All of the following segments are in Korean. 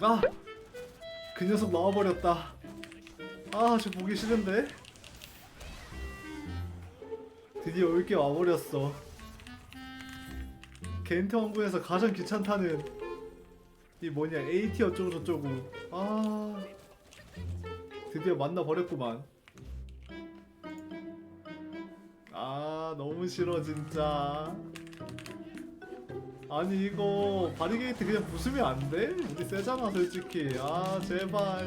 아! 그 녀석 나와버렸다. 아, 저 보기 싫은데? 드디어 올게 와버렸어. 겐트 왕국에서 가장 귀찮다는 이 뭐냐 AT 어쩌고 저쩌고 아 드디어 만나 버렸구만 아 너무 싫어 진짜 아니 이거 바리게이트 그냥 부수면 안 돼? 우리 세잖아 솔직히 아 제발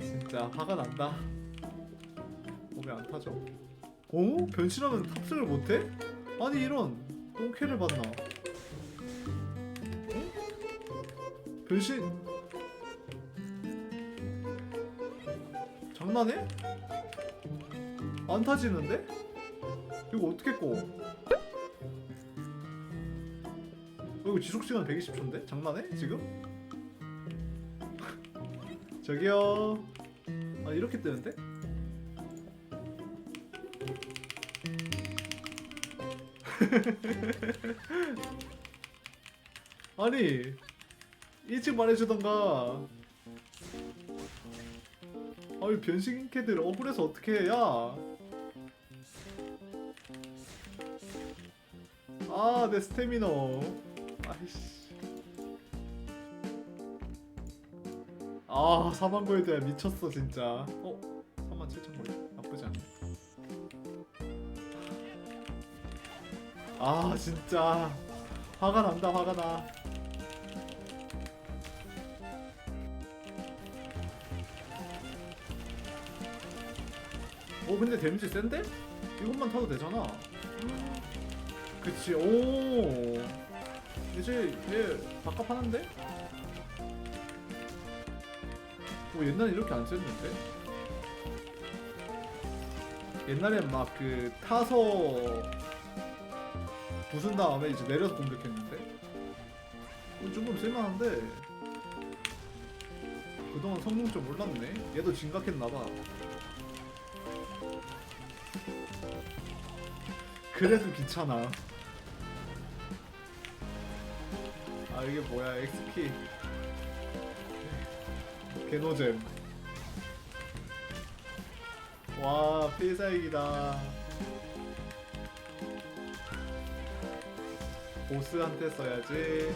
진짜 화가 난다 몸에 안 타죠 어? 변신하면 탑승을 못해? 아니 이런 똥캐를 봤나 어? 변신 장난해? 안 타지는데? 이거 어떻게 꺼? 어, 이거 지속시간 120초인데? 장난해? 지금? 저기요 아 이렇게 뜨는데? 아니 일찍 말해주던가 아니 변신 캐들 억울해서 어떻게 해야 아 내 스태미너. 아이씨. 아 사망 골드야 미쳤어 진짜. 어? 3만 7천 골드 나쁘지 않네. 아 진짜. 화가 난다 화가 나. 어 근데 데미지 센데? 이것만 타도 되잖아 그치 오. 이제 얘 바깥 하는데? 뭐 옛날에 이렇게 안 썼는데? 옛날엔 막 그 타서 부순 다음에 이제 내려서 공격했는데? 어, 조금 쓸만한데? 그동안 성능 좀 몰랐네. 얘도 진각했나봐. 그래도 귀찮아 이게 뭐야 XP 개노잼. 와 필살기다. 보스한테 써야지.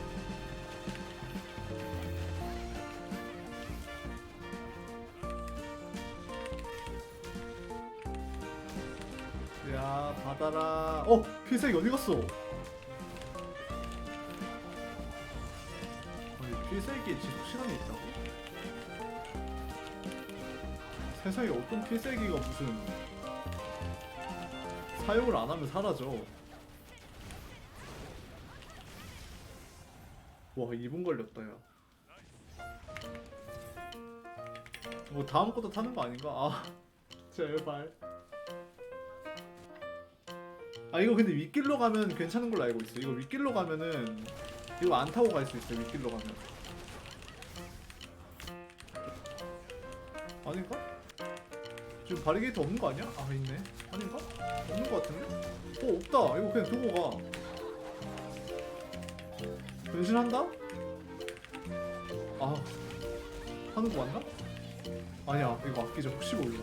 야 받아라. 어 필살기 어디 갔어 필살기에 지속 시간이 있다고? 세상에 어떤 필살기가 무슨 사용을 안 하면 사라져 와 2분 걸렸다 야. 뭐 다음 것도 타는 거 아닌가? 아 제발. 아 이거 근데 윗길로 가면 괜찮은 걸로 알고 있어. 이거 윗길로 가면은 이거 안 타고 갈 수 있어. 윗길로 가면. 아닌가? 지금 바리게이트 없는 거 아니야? 아 있네. 아닌가? 없는 거 같은데? 어 없다. 이거 그냥 두고 가. 변신한다? 아 하는 거 맞나? 아니야 이거 아끼자 혹시 몰라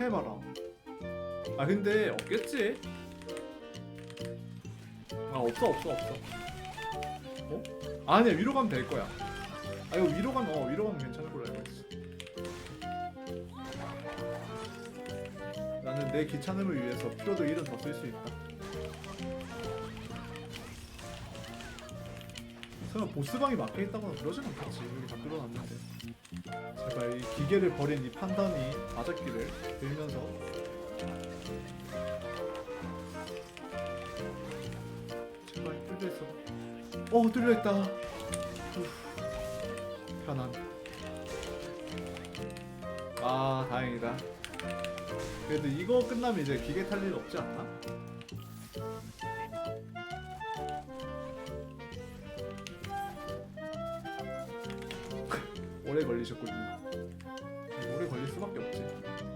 해봐라 아 근데 없겠지? 아 없어 없어 없어 어? 아니야 위로 가면 될 거야 아 이거 위로 가면 어 위로 가면 괜찮을 걸로 알고 있어 나는 내 귀찮음을 위해서 피로도 1은 더 쓸 수 있다. 설마 보스방이 막혀 있다거나 그러진 않겠지. 여기 다 뚫어놨는데. 제발 이 기계를 버린 이 판단이 맞았기를 빌면서. 뚫려 있어. 어 뚫려 있다. 후. 편안. 아 다행이다. 그래도 이거 끝나면 이제 기계 탈 일 없지 않나? 오래 걸리셨군요. 오래 걸릴 수밖에 없지.